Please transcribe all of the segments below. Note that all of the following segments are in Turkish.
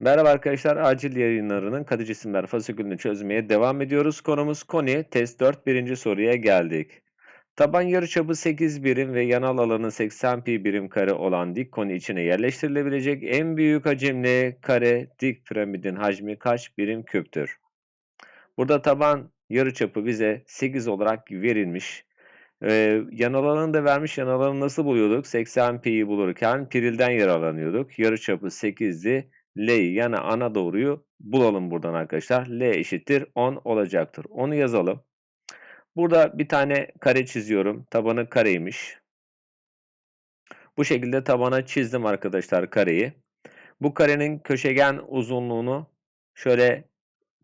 Merhaba arkadaşlar, acil yayınlarının kadı cisimler fasikülünü çözmeye devam ediyoruz. Konumuz koni, test 4 birinci soruya geldik. Taban yarıçapı 8 birim ve yanal alanı 80 pi birim kare olan dik koni içine yerleştirilebilecek en büyük hacimli kare dik piramidin hacmi kaç birim küptür? Burada taban yarıçapı bize 8 olarak verilmiş. Ee, yanal alanı da vermiş. Yanal alanı nasıl buluyorduk? 80 pi'yi bulurken pirilden yararlanıyorduk. Yarıçapı 8'di. L'yi yani ana doğruyu bulalım buradan arkadaşlar. L eşittir 10 olacaktır. Onu yazalım. Burada bir tane kare çiziyorum. Tabanı kareymiş. Bu şekilde tabana çizdim arkadaşlar kareyi. Bu karenin köşegen uzunluğunu şöyle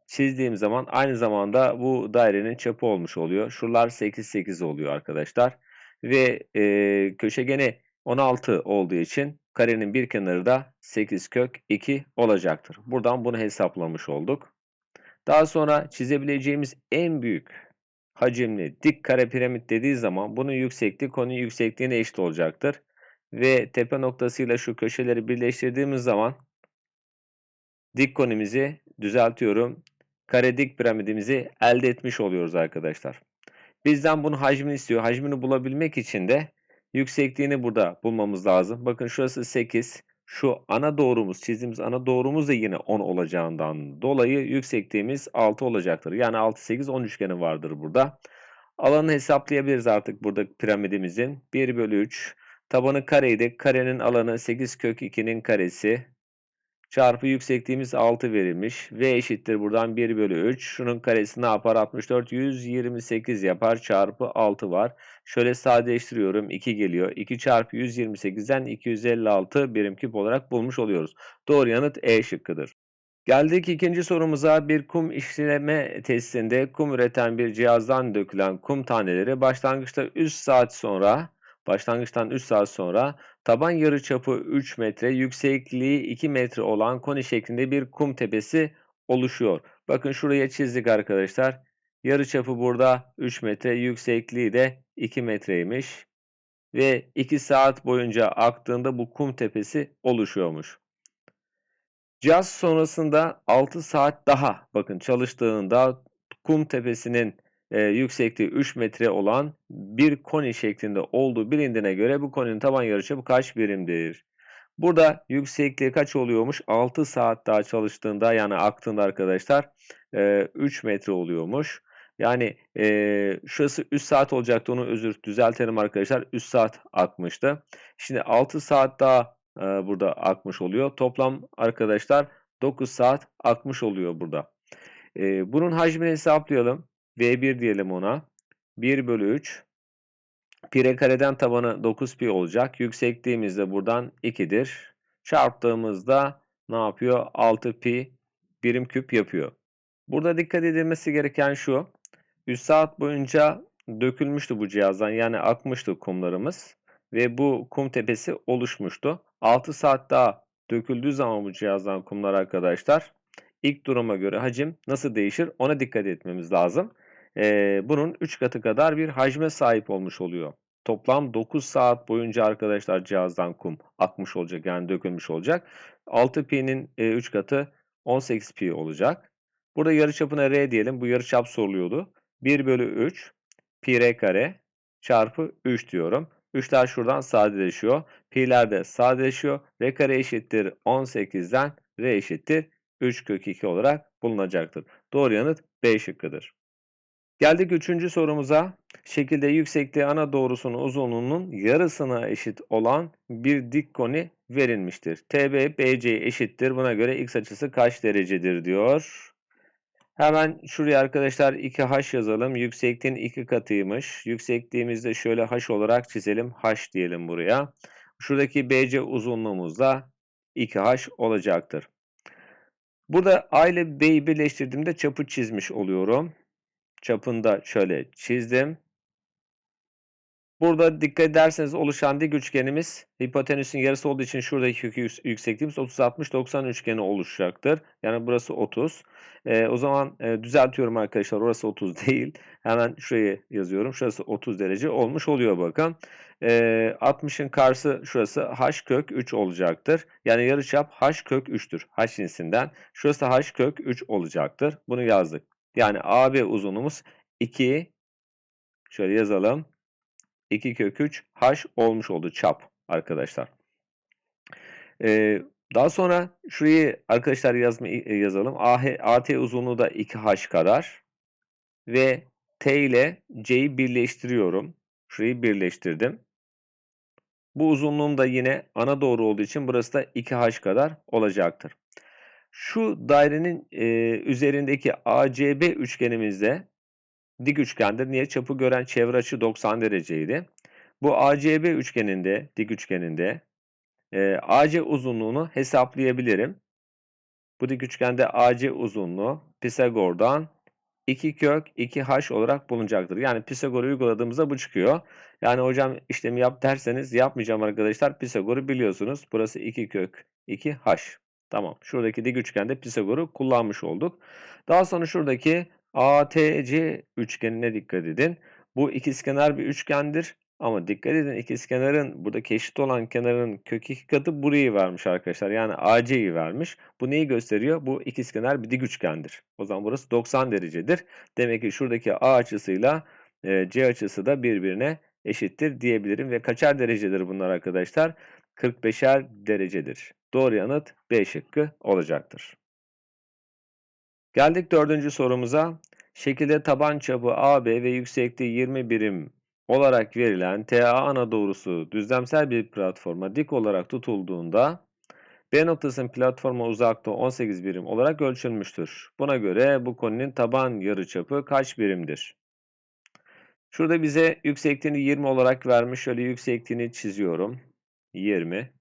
çizdiğim zaman aynı zamanda bu dairenin çapı olmuş oluyor. Şuralar 8 8 oluyor arkadaşlar. Ve e, köşegeni 16 olduğu için karenin bir kenarı da 8 kök 2 olacaktır. Buradan bunu hesaplamış olduk. Daha sonra çizebileceğimiz en büyük hacimli dik kare piramit dediği zaman bunun yüksekliği konunun yüksekliğine eşit olacaktır. Ve tepe noktasıyla şu köşeleri birleştirdiğimiz zaman dik konimizi düzeltiyorum. Kare dik piramidimizi elde etmiş oluyoruz arkadaşlar. Bizden bunun hacmini istiyor. Hacmini bulabilmek için de yüksekliğini burada bulmamız lazım. Bakın şurası 8. Şu ana doğrumuz, çizdiğimiz ana doğrumuz da yine 10 olacağından dolayı yüksekliğimiz 6 olacaktır. Yani 6, 8, 10 üçgeni vardır burada. Alanı hesaplayabiliriz artık burada piramidimizin. 1 bölü 3. Tabanı kareydi. Karenin alanı 8 kök 2'nin karesi çarpı yüksekliğimiz 6 verilmiş. V eşittir buradan 1 bölü 3. Şunun karesi ne yapar? 64, 128 yapar. Çarpı 6 var. Şöyle sadeleştiriyorum. 2 geliyor. 2 çarpı 128'den 256 birim küp olarak bulmuş oluyoruz. Doğru yanıt E şıkkıdır. Geldik ikinci sorumuza. Bir kum işleme testinde kum üreten bir cihazdan dökülen kum taneleri başlangıçta 3 saat sonra başlangıçtan 3 saat sonra taban yarıçapı 3 metre, yüksekliği 2 metre olan koni şeklinde bir kum tepesi oluşuyor. Bakın şuraya çizdik arkadaşlar. Yarıçapı burada 3 metre, yüksekliği de 2 metreymiş. Ve 2 saat boyunca aktığında bu kum tepesi oluşuyormuş. Cihaz sonrasında 6 saat daha bakın çalıştığında kum tepesinin e, yüksekliği 3 metre olan bir koni şeklinde olduğu bilindiğine göre bu koninin taban yarıçapı kaç birimdir? Burada yüksekliği kaç oluyormuş? 6 saat daha çalıştığında yani aktığında arkadaşlar e, 3 metre oluyormuş. Yani e, şurası 3 saat olacaktı onu özür düzeltelim arkadaşlar. 3 saat akmıştı. Şimdi 6 saat daha e, burada akmış oluyor. Toplam arkadaşlar 9 saat akmış oluyor burada. E, bunun hacmini hesaplayalım. V1 diyelim ona. 1 bölü 3. Pi kareden tabanı 9 pi olacak. Yüksekliğimiz de buradan 2'dir. Çarptığımızda ne yapıyor? 6 pi birim küp yapıyor. Burada dikkat edilmesi gereken şu. 3 saat boyunca dökülmüştü bu cihazdan. Yani akmıştı kumlarımız. Ve bu kum tepesi oluşmuştu. 6 saat daha döküldüğü zaman bu cihazdan kumlar arkadaşlar ilk duruma göre hacim nasıl değişir ona dikkat etmemiz lazım. Ee, bunun 3 katı kadar bir hacme sahip olmuş oluyor. Toplam 9 saat boyunca arkadaşlar cihazdan kum akmış olacak yani dökülmüş olacak. 6 pi'nin 3 katı 18 pi olacak. Burada yarıçapına r diyelim. Bu yarıçap soruluyordu. 1 bölü 3 pi r kare çarpı 3 diyorum. 3'ler şuradan sadeleşiyor. Pi'ler de sadeleşiyor. R kare eşittir 18'den R eşittir 3 kök 2 olarak bulunacaktır. Doğru yanıt B şıkkıdır. Geldik üçüncü sorumuza. Şekilde yüksekliği ana doğrusunun uzunluğunun yarısına eşit olan bir dik koni verilmiştir. TB BC eşittir. Buna göre x açısı kaç derecedir diyor. Hemen şuraya arkadaşlar 2h yazalım. Yüksekliğin 2 katıymış. Yüksekliğimizi de şöyle h olarak çizelim. h diyelim buraya. Şuradaki BC uzunluğumuz da 2h olacaktır. Burada A ile B'yi birleştirdiğimde çapı çizmiş oluyorum. Çapını da şöyle çizdim. Burada dikkat ederseniz oluşan dik üçgenimiz hipotenüsün yarısı olduğu için şuradaki yük- yük- yüksekliğimiz 30-60-90 üçgeni oluşacaktır. Yani burası 30. Ee, o zaman e, düzeltiyorum arkadaşlar. Orası 30 değil. Hemen şurayı yazıyorum. Şurası 30 derece olmuş oluyor bakın. Ee, 60'ın karşısı şurası h kök 3 olacaktır. Yani yarıçap h kök 3'tür. h cinsinden. Şurası h kök 3 olacaktır. Bunu yazdık. Yani AB uzunluğumuz 2 şöyle yazalım. 2 kök 3 h olmuş oldu çap arkadaşlar. Ee, daha sonra şurayı arkadaşlar yazma, yazalım. AH, AT uzunluğu da 2h kadar ve T ile C'yi birleştiriyorum. Şurayı birleştirdim. Bu uzunluğum da yine ana doğru olduğu için burası da 2h kadar olacaktır. Şu dairenin e, üzerindeki ACB üçgenimizde dik üçgendir. Niye? Çapı gören çevre açı 90 dereceydi. Bu ACB üçgeninde, dik üçgeninde e, AC uzunluğunu hesaplayabilirim. Bu dik üçgende AC uzunluğu Pisagor'dan 2 kök 2h olarak bulunacaktır. Yani Pisagor'u uyguladığımızda bu çıkıyor. Yani hocam işlemi yap derseniz yapmayacağım arkadaşlar. Pisagor'u biliyorsunuz. Burası 2 kök 2h. Tamam. Şuradaki dik üçgende Pisagor'u kullanmış olduk. Daha sonra şuradaki ATC üçgenine dikkat edin. Bu ikizkenar bir üçgendir. Ama dikkat edin ikizkenarın buradaki eşit olan kenarın kök 2 katı burayı vermiş arkadaşlar. Yani AC'yi vermiş. Bu neyi gösteriyor? Bu ikizkenar bir dik üçgendir. O zaman burası 90 derecedir. Demek ki şuradaki A açısıyla e, C açısı da birbirine eşittir diyebilirim. Ve kaçar derecedir bunlar arkadaşlar? 45'er derecedir. Doğru yanıt B şıkkı olacaktır. Geldik dördüncü sorumuza. Şekilde taban çapı AB ve yüksekliği 20 birim olarak verilen TA ana doğrusu düzlemsel bir platforma dik olarak tutulduğunda B noktasının platforma uzaklığı 18 birim olarak ölçülmüştür. Buna göre bu konunun taban yarıçapı kaç birimdir? Şurada bize yüksekliğini 20 olarak vermiş. Şöyle yüksekliğini çiziyorum. 20.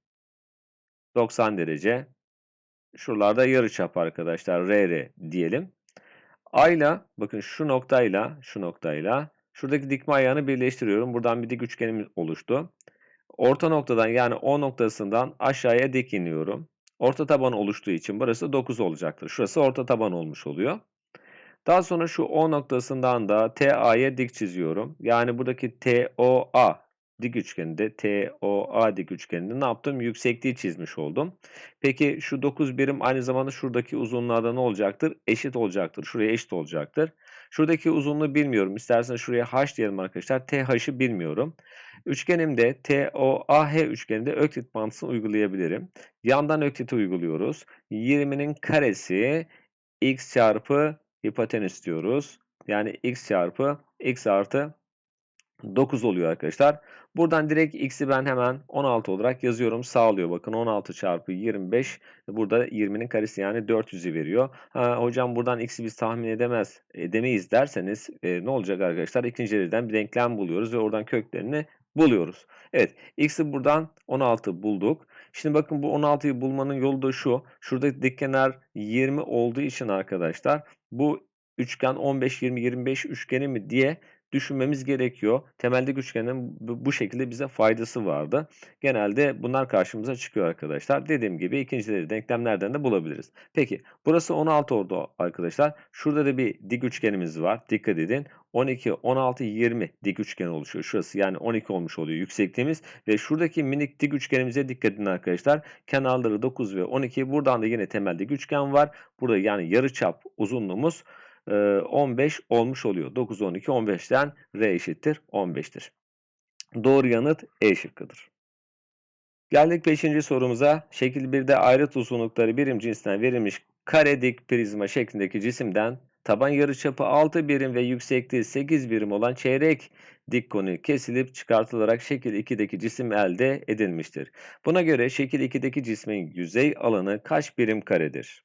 90 derece. Şuralarda yarıçap arkadaşlar. RR diyelim. A'yla bakın şu noktayla şu noktayla şuradaki dikme ayağını birleştiriyorum. Buradan bir dik üçgenimiz oluştu. Orta noktadan yani O noktasından aşağıya dik iniyorum. Orta taban oluştuğu için burası 9 olacaktır. Şurası orta taban olmuş oluyor. Daha sonra şu O noktasından da TA'ya dik çiziyorum. Yani buradaki TOA dik üçgeninde TOA dik üçgeninde ne yaptım? Yüksekliği çizmiş oldum. Peki şu 9 birim aynı zamanda şuradaki uzunluğa da ne olacaktır? Eşit olacaktır. Şuraya eşit olacaktır. Şuradaki uzunluğu bilmiyorum. İsterseniz şuraya h diyelim arkadaşlar. TH'ı bilmiyorum. Üçgenimde TOAH üçgeninde öklit mantısını uygulayabilirim. Yandan ökliti uyguluyoruz. 20'nin karesi x çarpı hipotenüs diyoruz. Yani x çarpı x artı 9 oluyor arkadaşlar. Buradan direkt x'i ben hemen 16 olarak yazıyorum. Sağlıyor bakın 16 çarpı 25. Burada 20'nin karesi yani 400'ü veriyor. Ha, hocam buradan x'i biz tahmin edemez edemeyiz derseniz e, ne olacak arkadaşlar? İkinci dereceden bir denklem buluyoruz ve oradan köklerini buluyoruz. Evet x'i buradan 16 bulduk. Şimdi bakın bu 16'yı bulmanın yolu da şu. Şurada dik kenar 20 olduğu için arkadaşlar bu üçgen 15 20 25 üçgeni mi diye düşünmemiz gerekiyor. Temelde üçgenin bu şekilde bize faydası vardı. Genelde bunlar karşımıza çıkıyor arkadaşlar. Dediğim gibi ikincileri denklemlerden de bulabiliriz. Peki burası 16 oldu arkadaşlar. Şurada da bir dik üçgenimiz var. Dikkat edin. 12, 16, 20 dik üçgen oluşuyor. Şurası yani 12 olmuş oluyor yüksekliğimiz. Ve şuradaki minik dik üçgenimize dikkat edin arkadaşlar. Kenarları 9 ve 12. Buradan da yine temel dik üçgen var. Burada yani yarıçap uzunluğumuz 15 olmuş oluyor. 9, 12, 15'ten R eşittir 15'tir. Doğru yanıt E şıkkıdır. Geldik 5. sorumuza. Şekil 1'de ayrıt uzunlukları birim cinsinden verilmiş kare dik prizma şeklindeki cisimden taban yarıçapı 6 birim ve yüksekliği 8 birim olan çeyrek dik konu kesilip çıkartılarak şekil 2'deki cisim elde edilmiştir. Buna göre şekil 2'deki cismin yüzey alanı kaç birim karedir?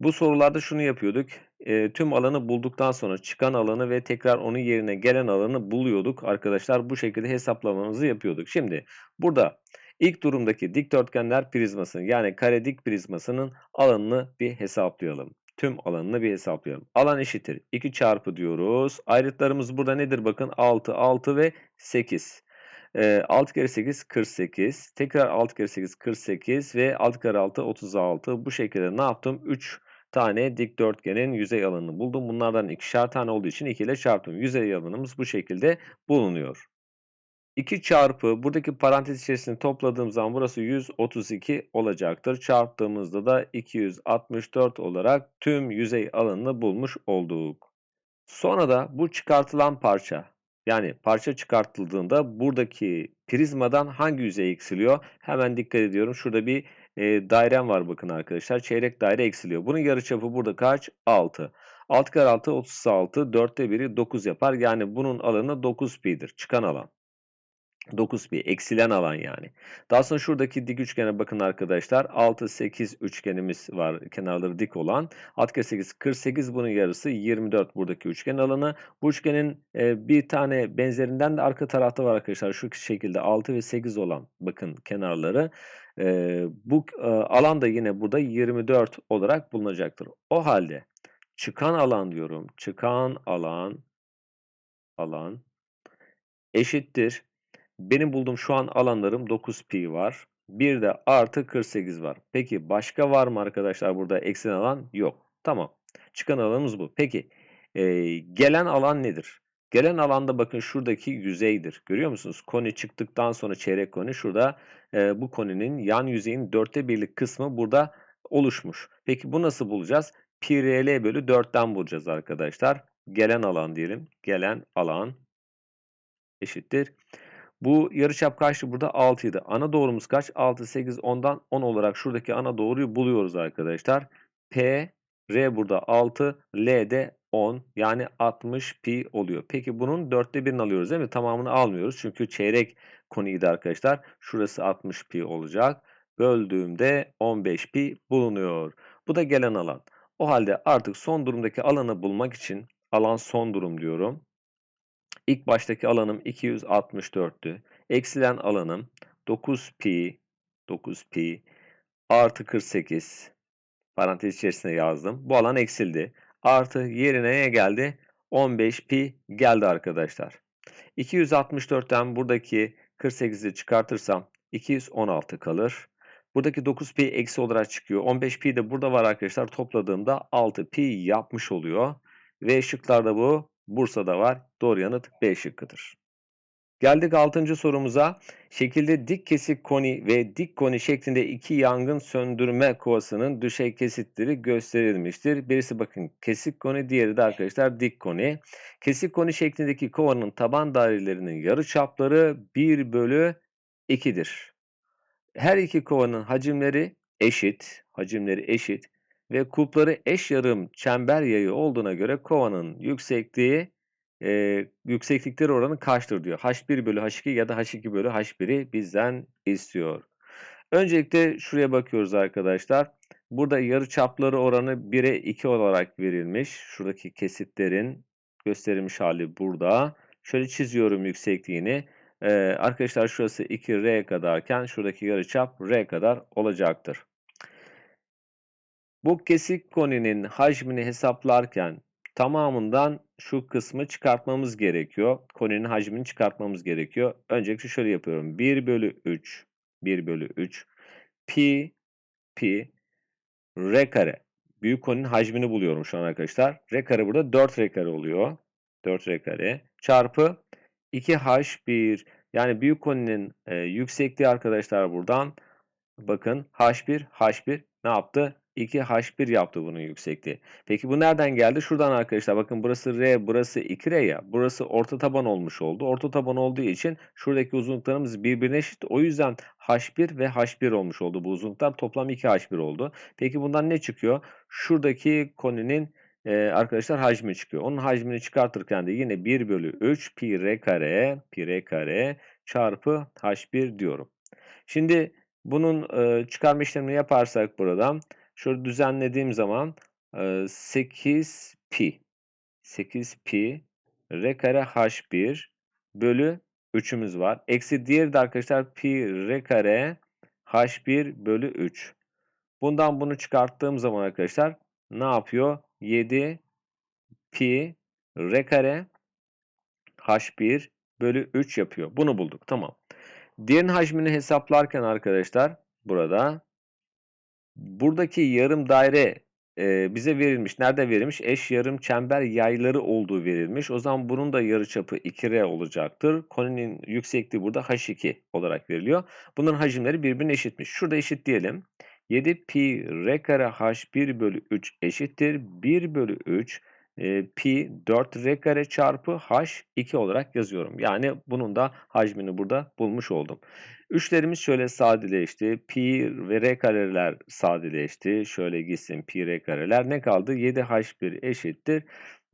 Bu sorularda şunu yapıyorduk. E, tüm alanı bulduktan sonra çıkan alanı ve tekrar onun yerine gelen alanı buluyorduk. Arkadaşlar bu şekilde hesaplamamızı yapıyorduk. Şimdi burada ilk durumdaki dikdörtgenler prizmasının yani kare dik prizmasının alanını bir hesaplayalım. Tüm alanını bir hesaplayalım. Alan eşittir. 2 çarpı diyoruz. Ayrıtlarımız burada nedir bakın 6, 6 ve 8. Eee, 6 kere 8 48. Tekrar 6 kere 8 48 ve 6 kere 6 36. Bu şekilde ne yaptım? 3 tane dikdörtgenin yüzey alanını buldum. Bunlardan ikişer tane olduğu için 2 ile çarptım. Yüzey alanımız bu şekilde bulunuyor. 2 çarpı buradaki parantez içerisinde topladığım zaman burası 132 olacaktır. Çarptığımızda da 264 olarak tüm yüzey alanını bulmuş olduk. Sonra da bu çıkartılan parça yani parça çıkartıldığında buradaki prizmadan hangi yüzey eksiliyor? Hemen dikkat ediyorum. Şurada bir e, dairem var bakın arkadaşlar. Çeyrek daire eksiliyor. Bunun yarıçapı burada kaç? 6. 6 kere 6 36. 4'te 1'i 9 yapar. Yani bunun alanı 9 pi'dir. Çıkan alan. 9 pi eksilen alan yani. Daha sonra şuradaki dik üçgene bakın arkadaşlar. 6 8 üçgenimiz var kenarları dik olan. 6 kere 8 48 bunun yarısı 24 buradaki üçgen alanı. Bu üçgenin e, bir tane benzerinden de arka tarafta var arkadaşlar. Şu şekilde 6 ve 8 olan bakın kenarları. E, bu e, alan da yine burada 24 olarak bulunacaktır. O halde çıkan alan diyorum. Çıkan alan alan eşittir benim bulduğum şu an alanlarım 9 pi var. Bir de artı 48 var. Peki başka var mı arkadaşlar burada eksilen alan? Yok. Tamam. Çıkan alanımız bu. Peki e, gelen alan nedir? Gelen alanda bakın şuradaki yüzeydir. Görüyor musunuz? Koni çıktıktan sonra çeyrek koni şurada e, bu koninin yan yüzeyin dörtte birlik kısmı burada oluşmuş. Peki bu nasıl bulacağız? Pi rl bölü 4'ten bulacağız arkadaşlar. Gelen alan diyelim. Gelen alan eşittir. Bu yarıçap kaçtı burada? 6 idi. Ana doğrumuz kaç? 6, 8, 10'dan 10 olarak şuradaki ana doğruyu buluyoruz arkadaşlar. P, R burada 6, L de 10 yani 60 pi oluyor. Peki bunun dörtte birini alıyoruz değil mi? Tamamını almıyoruz çünkü çeyrek konuydu arkadaşlar. Şurası 60 pi olacak. Böldüğümde 15 pi bulunuyor. Bu da gelen alan. O halde artık son durumdaki alanı bulmak için alan son durum diyorum. İlk baştaki alanım 264'tü. Eksilen alanım 9 pi 9 pi artı 48 parantez içerisine yazdım. Bu alan eksildi. Artı yerine ne geldi? 15 pi geldi arkadaşlar. 264'ten buradaki 48'i çıkartırsam 216 kalır. Buradaki 9 pi eksi olarak çıkıyor. 15 pi de burada var arkadaşlar. Topladığımda 6 pi yapmış oluyor. Ve şıklarda bu Bursa'da var. Doğru yanıt B şıkkıdır. Geldik 6. sorumuza. Şekilde dik kesik koni ve dik koni şeklinde iki yangın söndürme kovasının düşey kesitleri gösterilmiştir. Birisi bakın kesik koni, diğeri de arkadaşlar dik koni. Kesik koni şeklindeki kovanın taban dairelerinin yarı çapları 1 bölü 2'dir. Her iki kovanın hacimleri eşit, hacimleri eşit ve kulpları eş yarım çember yayı olduğuna göre kovanın yüksekliği e, yükseklikleri oranı kaçtır diyor. H1 bölü H2 ya da H2 bölü H1'i bizden istiyor. Öncelikle şuraya bakıyoruz arkadaşlar. Burada yarı çapları oranı 1'e 2 olarak verilmiş. Şuradaki kesitlerin gösterilmiş hali burada. Şöyle çiziyorum yüksekliğini. Ee, arkadaşlar şurası 2R kadarken şuradaki yarıçap R kadar olacaktır. Bu kesik koninin hacmini hesaplarken tamamından şu kısmı çıkartmamız gerekiyor. Koninin hacmini çıkartmamız gerekiyor. Öncelikle şöyle yapıyorum. 1 bölü 3 1 bölü 3 pi pi r kare. Büyük koninin hacmini buluyorum şu an arkadaşlar. R kare burada 4 r kare oluyor. 4 r kare çarpı 2h1 yani büyük koninin e, yüksekliği arkadaşlar buradan bakın h1 h1 ne yaptı? 2H1 yaptı bunun yüksekliği. Peki bu nereden geldi? Şuradan arkadaşlar bakın burası R, burası 2R ya. Burası orta taban olmuş oldu. Orta taban olduğu için şuradaki uzunluklarımız birbirine eşit. O yüzden H1 ve H1 olmuş oldu bu uzunluklar. Toplam 2H1 oldu. Peki bundan ne çıkıyor? Şuradaki koninin e, arkadaşlar hacmi çıkıyor. Onun hacmini çıkartırken de yine 1 bölü 3 pi r kare pi r kare çarpı h1 diyorum. Şimdi bunun e, çıkarma işlemini yaparsak buradan Şöyle düzenlediğim zaman 8 pi 8 pi r kare h1 bölü 3'ümüz var. Eksi diğeri de arkadaşlar pi r kare h1 bölü 3. Bundan bunu çıkarttığım zaman arkadaşlar ne yapıyor? 7 pi r kare h1 bölü 3 yapıyor. Bunu bulduk. Tamam. Diğerinin hacmini hesaplarken arkadaşlar burada buradaki yarım daire e, bize verilmiş. Nerede verilmiş? Eş yarım çember yayları olduğu verilmiş. O zaman bunun da yarıçapı 2R olacaktır. Koninin yüksekliği burada H2 olarak veriliyor. Bunların hacimleri birbirine eşitmiş. Şurada eşit diyelim. 7 pi r kare h1 bölü 3 eşittir. 1 bölü 3 pi 4 r kare çarpı h2 olarak yazıyorum. Yani bunun da hacmini burada bulmuş oldum. Üçlerimiz şöyle sadeleşti. Pi ve r kareler sadeleşti. Şöyle gitsin pi r kareler. Ne kaldı? 7h1 eşittir.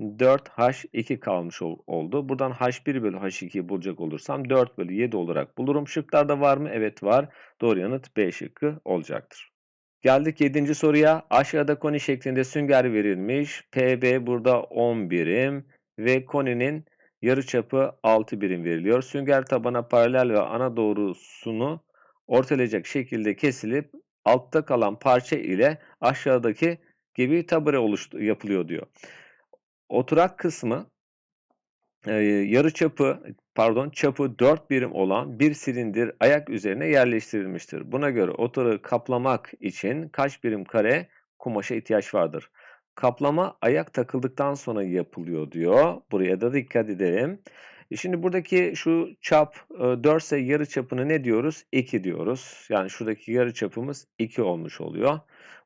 4h2 kalmış ol, oldu. Buradan h1 bölü h2'yi bulacak olursam 4 bölü 7 olarak bulurum. Şıklarda var mı? Evet var. Doğru yanıt B şıkkı olacaktır. Geldik 7. soruya. Aşağıda koni şeklinde sünger verilmiş. PB burada 10 birim ve koninin yarıçapı 6 birim veriliyor. Sünger tabana paralel ve ana doğrusunu ortalayacak şekilde kesilip altta kalan parça ile aşağıdaki gibi tabure yapılıyor diyor. Oturak kısmı e, yarı çapı pardon çapı 4 birim olan bir silindir ayak üzerine yerleştirilmiştir. Buna göre oturağı kaplamak için kaç birim kare kumaşa ihtiyaç vardır? Kaplama ayak takıldıktan sonra yapılıyor diyor. Buraya da dikkat edelim. E, şimdi buradaki şu çap 4 ise yarı çapını ne diyoruz? 2 diyoruz. Yani şuradaki yarı çapımız 2 olmuş oluyor.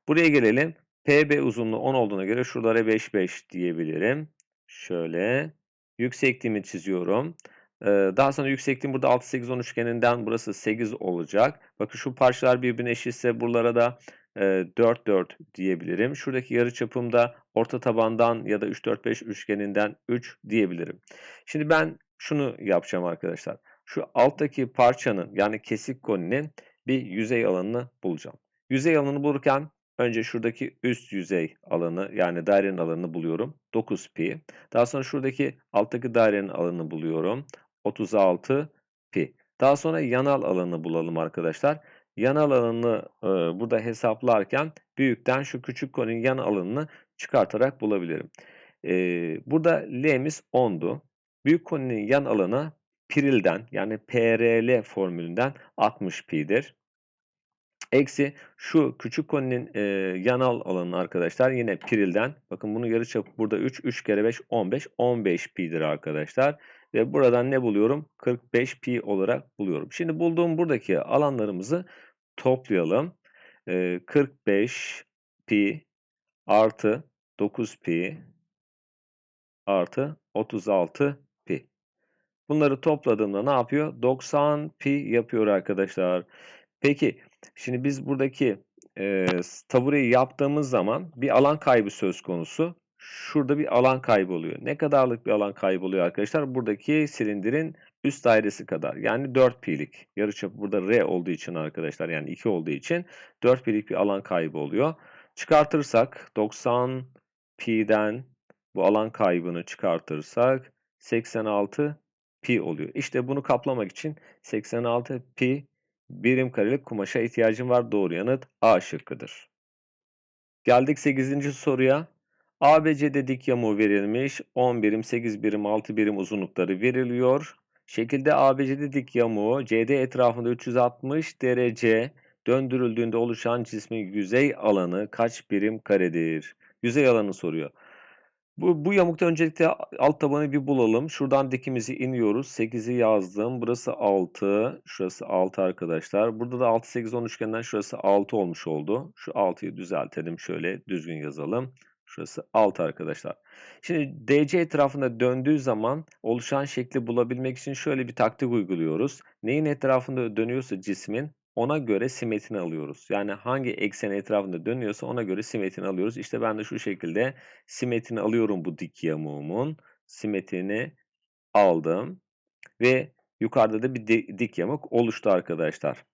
Buraya gelelim. PB uzunluğu 10 olduğuna göre şuralara 5 5 diyebilirim. Şöyle yüksekliğimi çiziyorum. Daha sonra yüksekliğim burada 6 8 10 üçgeninden burası 8 olacak. Bakın şu parçalar birbirine eşitse buralara da 4 4 diyebilirim. Şuradaki yarıçapım da orta tabandan ya da 3 4 5 üçgeninden 3 diyebilirim. Şimdi ben şunu yapacağım arkadaşlar. Şu alttaki parçanın yani kesik koninin bir yüzey alanını bulacağım. Yüzey alanını bulurken önce şuradaki üst yüzey alanı yani dairenin alanını buluyorum. 9 pi. Daha sonra şuradaki alttaki dairenin alanını buluyorum. 36 pi. Daha sonra yanal alanını bulalım arkadaşlar. Yan alanını e, burada hesaplarken büyükten şu küçük koninin yan alanını çıkartarak bulabilirim. E, burada L'miz 10'du. Büyük koninin yan alanı Piril'den yani PRL formülünden 60 pi'dir. Eksi şu küçük koninin e, yanal alanı arkadaşlar yine Piril'den. Bakın bunun yarıçapı burada 3. 3 kere 5 15. 15 pi'dir arkadaşlar. Ve buradan ne buluyorum? 45 pi olarak buluyorum. Şimdi bulduğum buradaki alanlarımızı toplayalım. E, 45 pi artı 9 pi artı 36 pi. Bunları topladığımda ne yapıyor? 90 pi yapıyor arkadaşlar. Peki şimdi biz buradaki e, tabureyi yaptığımız zaman bir alan kaybı söz konusu. Şurada bir alan kaybı oluyor. Ne kadarlık bir alan kaybı oluyor arkadaşlar? Buradaki silindirin üst dairesi kadar. Yani 4 pi'lik. Yarıçapı burada R olduğu için arkadaşlar yani 2 olduğu için 4 pi'lik bir alan kaybı oluyor. Çıkartırsak 90 pi'den bu alan kaybını çıkartırsak 86 pi oluyor. İşte bunu kaplamak için 86 pi birim karelik kumaşa ihtiyacım var. Doğru yanıt A şıkkıdır. Geldik 8. soruya. ABC'de dik yamuğu verilmiş. 10 birim, 8 birim, 6 birim uzunlukları veriliyor. Şekilde ABC'de dik yamuğu CD etrafında 360 derece döndürüldüğünde oluşan cismin yüzey alanı kaç birim karedir? Yüzey alanı soruyor. Bu, bu yamukta öncelikle alt tabanı bir bulalım. Şuradan dikimizi iniyoruz. 8'i yazdım. Burası 6. Şurası 6 arkadaşlar. Burada da 6, 8, 10 üçgenden şurası 6 olmuş oldu. Şu 6'yı düzeltelim. Şöyle düzgün yazalım. Şurası 6 arkadaşlar. Şimdi DC etrafında döndüğü zaman oluşan şekli bulabilmek için şöyle bir taktik uyguluyoruz. Neyin etrafında dönüyorsa cismin ona göre simetrini alıyoruz. Yani hangi eksen etrafında dönüyorsa ona göre simetrini alıyoruz. İşte ben de şu şekilde simetrini alıyorum bu dik yamuğumun. Simetrini aldım ve yukarıda da bir dik yamuk oluştu arkadaşlar.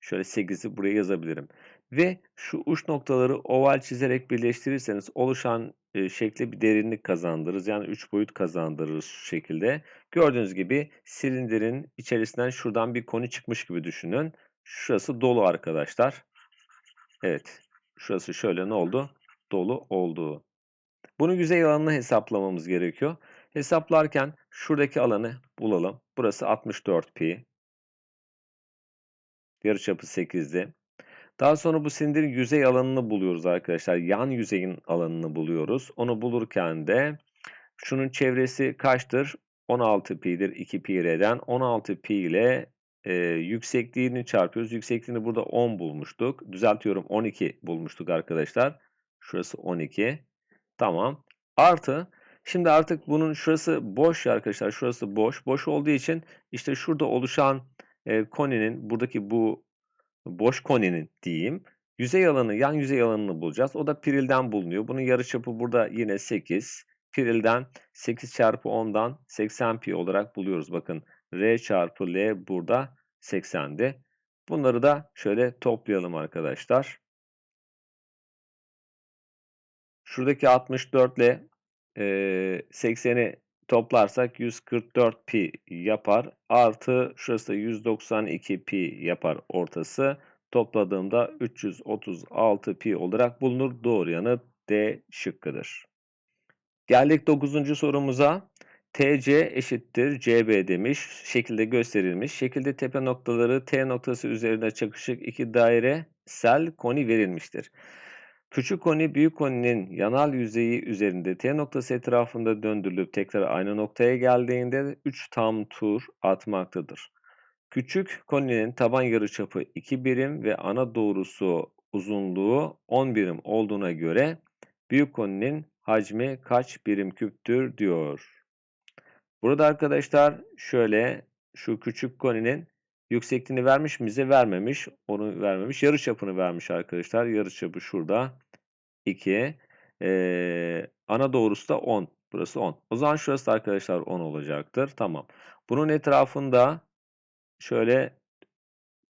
Şöyle 8'i buraya yazabilirim. Ve şu uç noktaları oval çizerek birleştirirseniz oluşan e, şekli bir derinlik kazandırırız. Yani 3 boyut kazandırırız şu şekilde. Gördüğünüz gibi silindirin içerisinden şuradan bir koni çıkmış gibi düşünün. Şurası dolu arkadaşlar. Evet. Şurası şöyle ne oldu? Dolu oldu. Bunu yüzey alanını hesaplamamız gerekiyor. Hesaplarken şuradaki alanı bulalım. Burası 64 pi. Yarıçapı 8'di. Daha sonra bu silindirin yüzey alanını buluyoruz arkadaşlar. Yan yüzeyin alanını buluyoruz. Onu bulurken de şunun çevresi kaçtır? 16 pi'dir 2 pi r'den. 16 pi ile e, yüksekliğini çarpıyoruz. Yüksekliğini burada 10 bulmuştuk. Düzeltiyorum 12 bulmuştuk arkadaşlar. Şurası 12. Tamam. Artı şimdi artık bunun şurası boş ya arkadaşlar. Şurası boş. Boş olduğu için işte şurada oluşan e, koninin buradaki bu boş koninin diyeyim yüzey alanı yan yüzey alanını bulacağız. O da pirilden bulunuyor. Bunun yarıçapı burada yine 8. Pirilden 8 çarpı 10'dan 80 pi olarak buluyoruz. Bakın R çarpı L burada 80'di. Bunları da şöyle toplayalım arkadaşlar. Şuradaki 64 ile e, 80'i toplarsak 144 pi yapar. Artı şurası da 192 pi yapar ortası. Topladığımda 336 pi olarak bulunur. Doğru yanıt D şıkkıdır. Geldik 9. sorumuza. TC eşittir CB demiş. Şekilde gösterilmiş. Şekilde tepe noktaları T noktası üzerinde çakışık iki daire sel koni verilmiştir. Küçük koni büyük koninin yanal yüzeyi üzerinde T noktası etrafında döndürülüp tekrar aynı noktaya geldiğinde 3 tam tur atmaktadır. Küçük koninin taban yarıçapı 2 birim ve ana doğrusu uzunluğu 10 birim olduğuna göre büyük koninin hacmi kaç birim küptür diyor. Burada arkadaşlar şöyle şu küçük koninin yüksekliğini vermiş mi bize vermemiş. Onu vermemiş. Yarıçapını vermiş arkadaşlar. Yarıçapı şurada 2. Ee, ana doğrusu da 10. Burası 10. O zaman şurası da arkadaşlar 10 olacaktır. Tamam. Bunun etrafında şöyle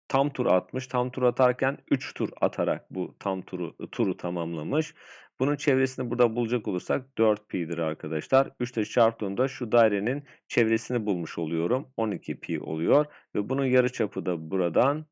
tam tur atmış. Tam tur atarken 3 tur atarak bu tam turu turu tamamlamış. Bunun çevresini burada bulacak olursak 4 pi'dir arkadaşlar. 3 ile çarptığımda şu dairenin çevresini bulmuş oluyorum. 12 pi oluyor ve bunun yarıçapı da buradan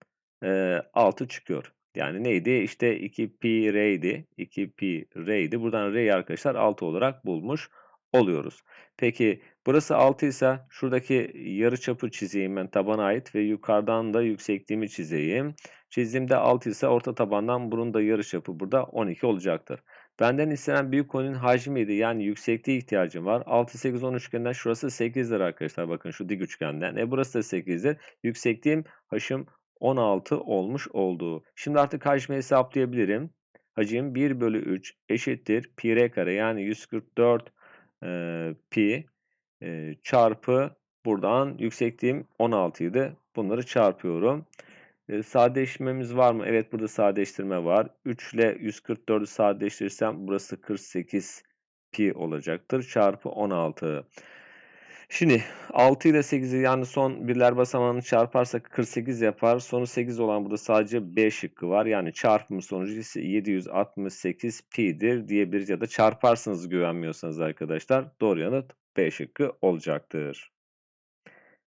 e, 6 çıkıyor. Yani neydi? İşte 2 pi r'ydi. 2 pi r'ydi. Buradan r'yi arkadaşlar 6 olarak bulmuş oluyoruz. Peki burası 6 ise şuradaki yarıçapı çizeyim ben tabana ait ve yukarıdan da yüksekliğimi çizeyim. Çizdiğimde 6 ise orta tabandan bunun da yarıçapı burada 12 olacaktır. Benden istenen büyük koninin hacmiydi. Yani yüksekliğe ihtiyacım var. 6, 8, 10 üçgeninden şurası 8'dir arkadaşlar. Bakın şu dik üçgenden. E burası da 8'dir. Yüksekliğim haşım 16 olmuş oldu. Şimdi artık hacmi hesaplayabilirim. Hacim 1 bölü 3 eşittir pi r kare yani 144 e, pi e, çarpı buradan yüksekliğim 16 idi. Bunları çarpıyorum. E, sadeleştirmemiz var mı? Evet burada sadeleştirme var. 3 ile 144'ü sadeleştirirsem burası 48 pi olacaktır. Çarpı 16. Şimdi 6 ile 8'i yani son birler basamağını çarparsak 48 yapar. Sonu 8 olan burada sadece B şıkkı var. Yani çarpımı sonucu ise 768 pi'dir diyebiliriz ya da çarparsınız güvenmiyorsanız arkadaşlar. Doğru yanıt B şıkkı olacaktır.